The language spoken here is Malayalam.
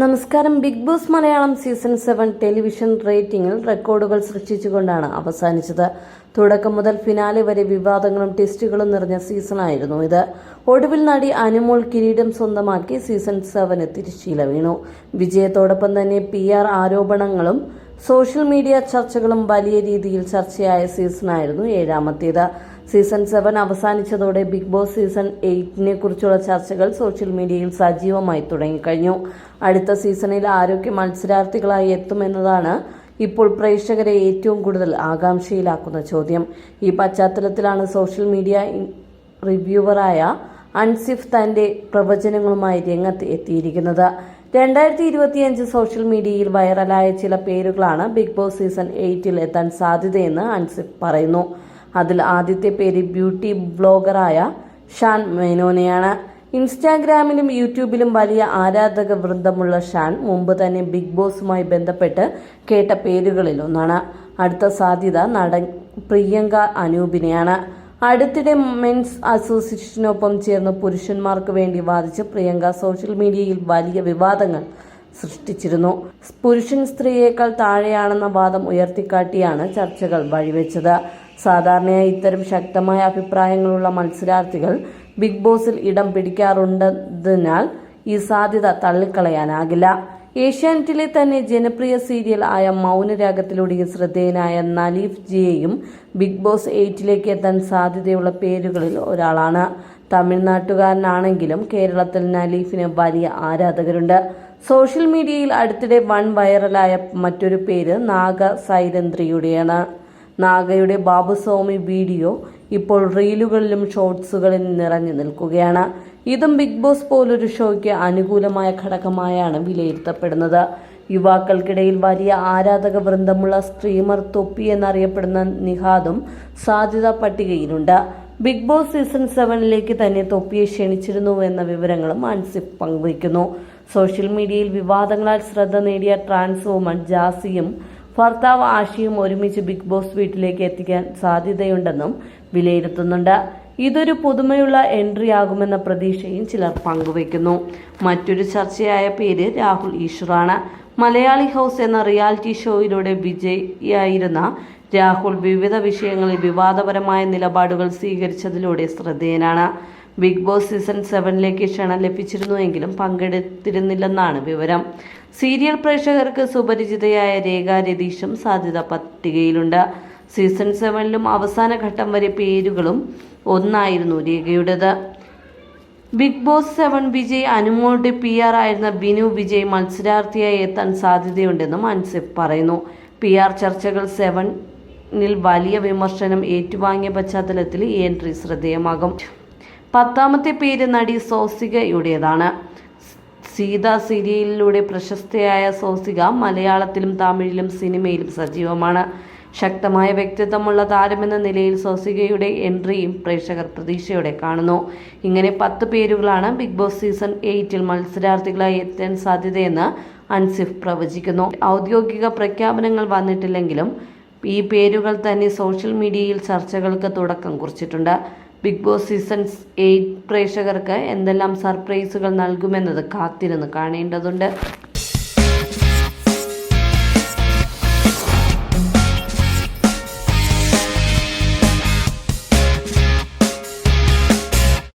നമസ്കാരം. Big boss Malayalam season seven television റേറ്റിംഗിൽ റെക്കോർഡുകൾ സൃഷ്ടിച്ചുകൊണ്ടാണ് അവസാനിച്ചത്. തുടക്കം മുതൽ ഫിനാലെ വരെ വിവാദങ്ങളും ടെസ്റ്റുകളും നിറഞ്ഞ സീസണായിരുന്നു ഇത്. ഒടുവിൽ നടി അനുമോൾ കിരീടം സ്വന്തമാക്കി സീസൺ സെവന് തിരിശീല വീണു. വിജയത്തോടൊപ്പം തന്നെ പി ആർ ആരോപണങ്ങളും സോഷ്യൽ മീഡിയ ചർച്ചകളും വലിയ രീതിയിൽ ചർച്ചയായ സീസണായിരുന്നു ഏഴാമത്തേത്. സീസൺ സെവൻ അവസാനിച്ചതോടെ ബിഗ് ബോസ് സീസൺ എയ്റ്റിനെ കുറിച്ചുള്ള ചർച്ചകൾ സോഷ്യൽ മീഡിയയിൽ സജീവമായി തുടങ്ങിക്കഴിഞ്ഞു. അടുത്ത സീസണിൽ ആരൊക്കെ മത്സരാർത്ഥികളായി എത്തുമെന്നതാണ് ഇപ്പോൾ പ്രേക്ഷകരെ ഏറ്റവും കൂടുതൽ ആകാംക്ഷയിലാക്കുന്ന ചോദ്യം. ഈ പശ്ചാത്തലത്തിലാണ് സോഷ്യൽ മീഡിയ റിവ്യൂവറായ അൻസിഫ് തന്റെ പ്രവചനങ്ങളുമായി രംഗത്ത് എത്തിയിരിക്കുന്നത്. രണ്ടായിരത്തി ഇരുപത്തിയഞ്ച് സോഷ്യൽ മീഡിയയിൽ വൈറലായ ചില പേരുകളാണ് ബിഗ് ബോസ് സീസൺ എയ്റ്റിൽ എത്താൻ സാധ്യതയെന്ന് അൻസിഫ് പറയുന്നു. അതിൽ ആദ്യത്തെ പേര് ബ്യൂട്ടി ബ്ലോഗറായ ഷാൻ മേനോനെയാണ്. ഇൻസ്റ്റാഗ്രാമിലും യൂട്യൂബിലും വലിയ ആരാധക വൃന്ദമുള്ള ഷാൻ മുമ്പ് തന്നെ ബിഗ് ബോസുമായി ബന്ധപ്പെട്ട് കേട്ട പേരുകളിൽ ഒന്നാണ്. അടുത്ത സാധ്യത നടൻ പ്രിയങ്ക അനൂപിനെയാണ്. അടുത്തിടെ മെൻസ് അസോസിയേഷനൊപ്പം ചേർന്ന് പുരുഷന്മാർക്ക് വേണ്ടി വാദിച്ച് പ്രിയങ്ക സോഷ്യൽ മീഡിയയിൽ വലിയ വിവാദങ്ങൾ സൃഷ്ടിച്ചിരുന്നു. പുരുഷൻ സ്ത്രീയേക്കാൾ താഴെയാണെന്ന വാദം ഉയർത്തിക്കാട്ടിയാണ് ചർച്ചകൾ വഴിവെച്ചത്. സാധാരണയായി ഇത്തരം ശക്തമായ അഭിപ്രായങ്ങളുള്ള മത്സരാർത്ഥികൾ ബിഗ് ബോസിൽ ഇടം പിടിക്കാറുണ്ടതിനാൽ ഈ സാധ്യത തള്ളിക്കളയാനാകില്ല. ഏഷ്യാനെറ്റിലെ തന്നെ ജനപ്രിയ സീരിയൽ ആയ മൗനരാഗത്തിലൂടെ ശ്രദ്ധേയനായ നലീഫ് ജിയെയും ബിഗ് ബോസ് എയ്റ്റിലേക്ക് എത്താൻ സാധ്യതയുള്ള പേരുകളിൽ ഒരാളാണ്. തമിഴ്നാട്ടുകാരനാണെങ്കിലും കേരളത്തിൽ നലീഫിന് വലിയ ആരാധകരുണ്ട്. സോഷ്യൽ മീഡിയയിൽ അടുത്തിടെ വൺ വൈറലായ മറ്റൊരു പേര് നാഗ സൈരന്ദ്രിയുടെയാണ് നാഗയുടെ ബാബുസ്വാമി വീഡിയോ ഇപ്പോൾ റീലുകളിലും ഷോർട്സുകളിലും നിറഞ്ഞു നിൽക്കുകയാണ്. ഇതും ബിഗ് ബോസ് പോലൊരു ഷോയ്ക്ക് അനുകൂലമായ ഘടകമായാണ് വിലയിരുത്തപ്പെടുന്നത്. യുവാക്കൾക്കിടയിൽ വലിയ ആരാധക വൃന്ദമുള്ള സ്ട്രീമർ തൊപ്പി എന്നറിയപ്പെടുന്ന നിഹാദും സാധ്യതാ പട്ടികയിലുണ്ട്. ബിഗ് ബോസ് സീസൺ സെവനിലേക്ക് തന്നെ തൊപ്പിയെ ക്ഷണിച്ചിരുന്നു എന്ന വിവരങ്ങളും അൻസിഫ് പങ്കുവയ്ക്കുന്നു. സോഷ്യൽ മീഡിയയിൽ വിവാദങ്ങളാൽ ശ്രദ്ധ നേടിയ ട്രാൻസ് വുമൺ ജാസിയും ഭർത്താവ് ആഷിയും ഒരുമിച്ച് ബിഗ് ബോസ് വീട്ടിലേക്ക് എത്തിക്കാൻ സാധ്യതയുണ്ടെന്നും വിലയിരുത്തുന്നുണ്ട്. ഇതൊരു പുതുമയുള്ള എൻട്രി ആകുമെന്ന പ്രതീക്ഷയും ചിലർ പങ്കുവയ്ക്കുന്നു. മറ്റൊരു ചർച്ചയായ പേര് രാഹുൽ ഈശ്വറാണ്. മലയാളി ഹൗസ് എന്ന റിയാലിറ്റി ഷോയിലൂടെ വിജയിയായിരുന്ന രാഹുൽ വിവിധ വിഷയങ്ങളിൽ വിവാദപരമായ നിലപാടുകൾ സ്വീകരിച്ചതിലൂടെ ശ്രദ്ധേയനാണ്. ബിഗ് ബോസ് സീസൺ സെവനിലേക്ക് ക്ഷണം ലഭിച്ചിരുന്നുവെങ്കിലും പങ്കെടുത്തിരുന്നില്ലെന്നാണ് വിവരം. സീരിയൽ പ്രേക്ഷകർക്ക് സുപരിചിതയായ രേഖ രതീഷും സാധ്യത പട്ടികയിലുണ്ട്. സീസൺ സെവനിലും അവസാന ഘട്ടം വരെ പേരുകളും ഒന്നായിരുന്നു രേഖയുടേത്. ബിഗ് ബോസ് സെവൻ വിജയ് അനുമോളുടെ പി ആർ ആയിരുന്ന ബിനു വിജയ് മത്സരാർത്ഥിയായി എത്താൻ സാധ്യതയുണ്ടെന്നും അൻസിഫ് പറയുന്നു. പി ആർ ചർച്ചകൾ സെവനിൽ വലിയ വിമർശനം ഏറ്റുവാങ്ങിയ പശ്ചാത്തലത്തിൽ ഈ എൻട്രി ശ്രദ്ധേയമാകും. പത്താമത്തെ പേര് നടി സോസികയുടേതാണ്. സീത സീരിയലിലൂടെ പ്രശസ്തയായ സോസിക മലയാളത്തിലും തമിഴിലും സിനിമയിലും സജീവമാണ്. ശക്തമായ വ്യക്തിത്വമുള്ള താരമെന്ന നിലയിൽ സോസികയുടെ എൻട്രിയും പ്രേക്ഷകർ പ്രതീക്ഷയോടെ കാണുന്നു. ഇങ്ങനെ പത്ത് പേരുകളാണ് ബിഗ് ബോസ് സീസൺ എയ്റ്റിൽ മത്സരാർത്ഥികളായി എത്താൻ സാധ്യതയെന്ന് അൻസിഫ് പ്രവചിക്കുന്നു. ഔദ്യോഗിക പ്രഖ്യാപനങ്ങൾ വന്നിട്ടില്ലെങ്കിലും ഈ പേരുകൾ തന്നെ സോഷ്യൽ മീഡിയയിൽ ചർച്ചകൾക്ക് തുടക്കം കുറിച്ചിട്ടുണ്ട്. ബിഗ് ബോസ് സീസൺ എയ്റ്റ് പ്രേക്ഷകർക്ക് എന്തെല്ലാം സർപ്രൈസുകൾ നൽകുമെന്നത് കാത്തിരുന്ന് കാണേണ്ടതുണ്ട്.